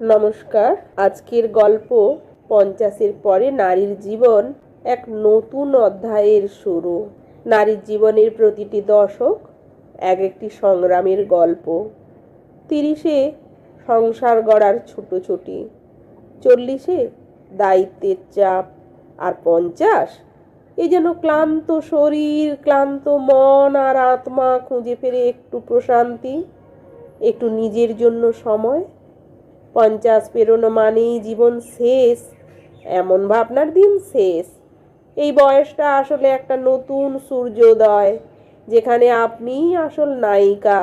নমস্কার। আজকের গল্প পঞ্চাশের পরে নারীর জীবন এক নতুন অধ্যায়ের শুরু। নারীর জীবনের প্রতিটি দশক এক একটি সংগ্রামের গল্প। তিরিশে সংসার গড়ার ছুটোছুটি চল্লিশে দায়িত্বের চাপ, আর পঞ্চাশ, এ যেন ক্লান্ত শরীর, ক্লান্ত মন আর আত্মা খুঁজে ফেরে একটু প্রশান্তি, একটু নিজের জন্য সময় পঞ্চাশ পেরোনো মানেই জীবন শেষ, এমন ভাবনার দিন শেষ। এই বয়সটা আসলে একটা নতুন সূর্যোদয়, যেখানে আপনিই আসল নায়িকা,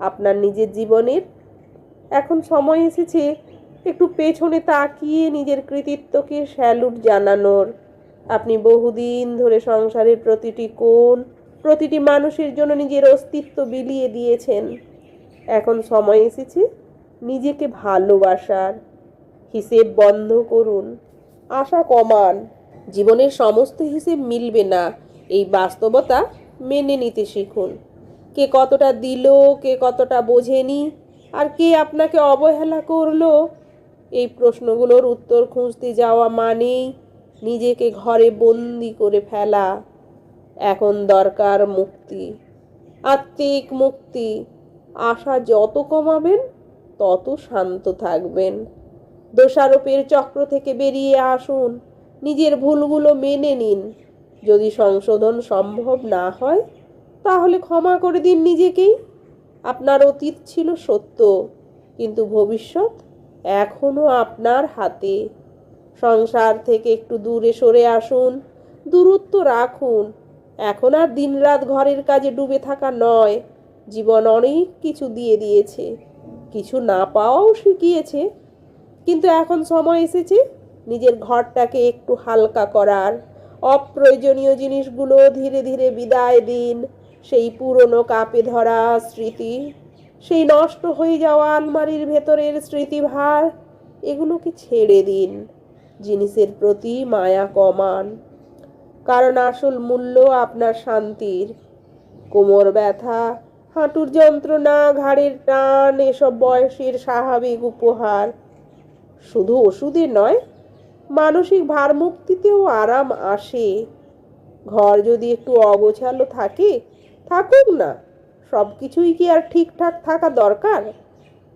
আপনার নিজের জীবনের। এখন সময় এসেছে একটু পেছনে তাকিয়ে নিজের কৃতিত্বকে স্যালুট জানানোর। আপনি বহুদিন ধরে সংসারের প্রতিটি কোণ, প্রতিটি মানুষের জন্য নিজের অস্তিত্ব বিলিয়ে দিয়েছেন। এখন সময় এসেছে নিজেকে ভালোবাসার হিসেব বন্ধ করুন। আশা কমান, জীবনের সমস্ত হিসেব মিলবে না। এই বাস্তবতা মেনে নিতে শিখুন। কে কতটা দিল, কে কতটা বোঝেনি, আর কে আপনাকে অবহেলা করল, এই প্রশ্নগুলোর উত্তর খুঁজতে যাওয়া মানেই নিজেকে ঘরে বন্দি করে ফেলা। এখন দরকার মুক্তি, আত্মিক মুক্তি। আশা যত কমাবেন তত শান্ত থাকবেন। দোষারোপের চক্র থেকে বেরিয়ে আসুন। নিজের ভুলগুলো মেনে নিন। যদি সংশোধন সম্ভব না হয়, তাহলে ক্ষমা করে দিন নিজেকেই। আপনার অতীত ছিল সত্য, কিন্তু ভবিষ্যৎ এখনও আপনার হাতে। সংসার থেকে একটু দূরে সরে আসুন, দূরত্ব রাখুন। এখন আর দিনরাত ঘরের কাজে ডুবে থাকা নয়, জীবন অনেক কিছু দিয়ে দিয়েছে। কিছু না পাওয়াও শিখিয়েছে। কিন্তু এখন সময় এসেছে নিজের ঘরটাকে একটু হালকা করার। অপ্রয়োজনীয় জিনিসগুলো ধীরে ধীরে বিদায় দিন। সেই পুরনো কাপে ধরা স্মৃতি, সেই নষ্ট হয়ে যাওয়া আলমারির ভেতরের স্মৃতিভার, এগুলোকে ছেড়ে দিন। জিনিসের প্রতি মায়া কমান। কারণ আসল মূল্য আপনার শান্তির। কোমর ব্যথা হাঁটুর যন্ত্রণা, ঘাড়ের টান, এসব বয়সের স্বাভাবিক উপহার। শুধু ওষুধে নয়, মানসিক ভারমুক্তিতেও আরাম আসে। ঘর যদি একটু অগোছালো থাকে, থাকুক না। সব কিছুই কি আর ঠিকঠাক থাকা দরকার?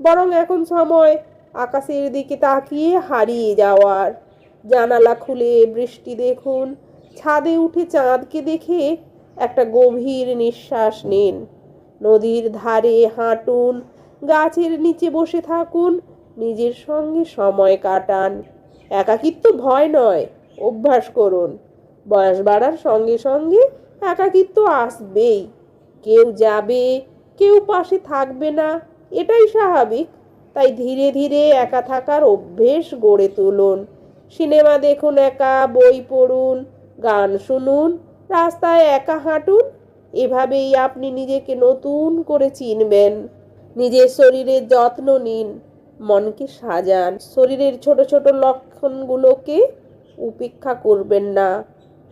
বরং এখন সময় আকাশের দিকে তাকিয়ে হারিয়ে যাওয়ার। জানালা খুলে বৃষ্টি দেখুন, ছাদে উঠে চাঁদকে দেখে একটা গভীর নিঃশ্বাস নিন। নদীর ধারে হাঁটুন, গাছের নিচে বসে থাকুন, নিজের সঙ্গে সময় কাটান। একাকিত্ব ভয় নয়, অভ্যাস করুন। বয়স বাড়ার সঙ্গে সঙ্গে একাকিত্ব আসবেই। কেউ যাবে, কেউ পাশে থাকবে না, এটাই স্বাভাবিক। তাই ধীরে ধীরে একা থাকার অভ্যেস গড়ে তুলুন। সিনেমা দেখুন একা, বই পড়ুন, গান শুনুন, রাস্তায় একা হাঁটুন এভাবেই আপনি নিজেকে নতুন করে চিনবেন। নিজের শরীরের যত্ন নিন, মনকে সাজান, শরীরের ছোট ছোট লক্ষণগুলোকে উপেক্ষা করবেন না।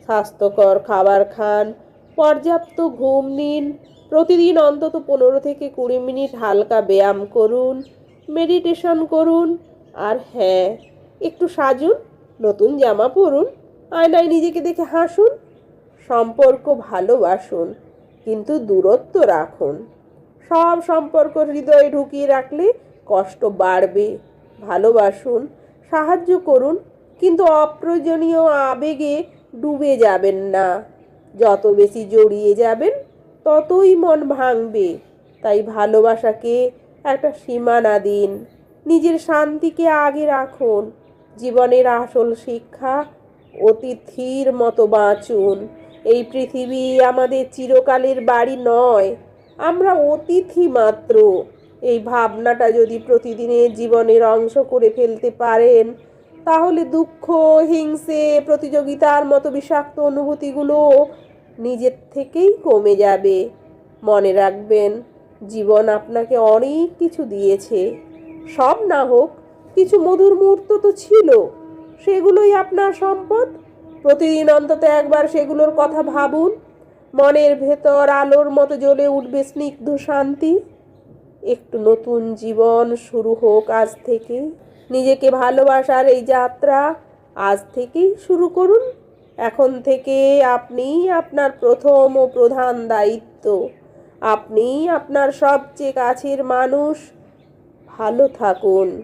স্বাস্থ্যকর খাবার খান, পর্যাপ্ত ঘুম নিন, প্রতিদিন অন্তত পনেরো থেকে কুড়ি মিনিট হালকা ব্যায়াম করুন, মেডিটেশন করুন, আর হ্যাঁ একটু সাজুন, নতুন জামা পরুন, আয়নায় নিজেকে দেখে হাসুন, সম্পর্ক ভালোবাসুন। কিন্তু দূরত্ব রাখুন। সব সম্পর্ক হৃদয়ে ঢুকিয়ে রাখলে কষ্ট বাড়বে। ভালোবাসুন, সাহায্য করুন, কিন্তু অপ্রয়োজনীয় আবেগে ডুবে যাবেন না। যত বেশি জড়িয়ে যাবেন, ততই মন ভাঙবে। তাই ভালোবাসাকে একটা সীমানা দিন। নিজের শান্তিকে আগে রাখুন। জীবনের আসল শিক্ষা অতিথির মতো বাঁচুন। এই পৃথিবী আমাদের চিরকালের বাড়ি নয়, আমরা অতিথি মাত্র। এই ভাবনাটা যদি প্রতিদিনের জীবনের অংশ করে ফেলতে পারেন, তাহলে দুঃখ, হিংসে, প্রতিযোগিতার মতো বিষাক্ত অনুভূতিগুলো নিজের থেকেই কমে যাবে। মনে রাখবেন, জীবন আপনাকে অনেক কিছু দিয়েছে। সব না হোক, কিছু মধুর মুহূর্ত তো ছিল, সেগুলোই আপনার সম্পদ। প্রতিদিন অন্তত একবার সেগুলোর কথা ভাবুন। মনের ভেতর আলোর মতো জ্বলে উঠবে স্নিগ্ধ শান্তি। একটু নতুন জীবন শুরু হোক আজ থেকে। নিজেকে ভালোবাসার এই যাত্রা আজ থেকেই শুরু করুন। এখন থেকে আপনি আপনার প্রথম ও প্রধান দায়িত্ব। আপনি আপনার সবচেয়ে কাছের মানুষ। ভালো থাকুন,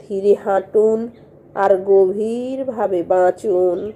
ধীরে হাঁটুন আর গভীরভাবে বাঁচুন।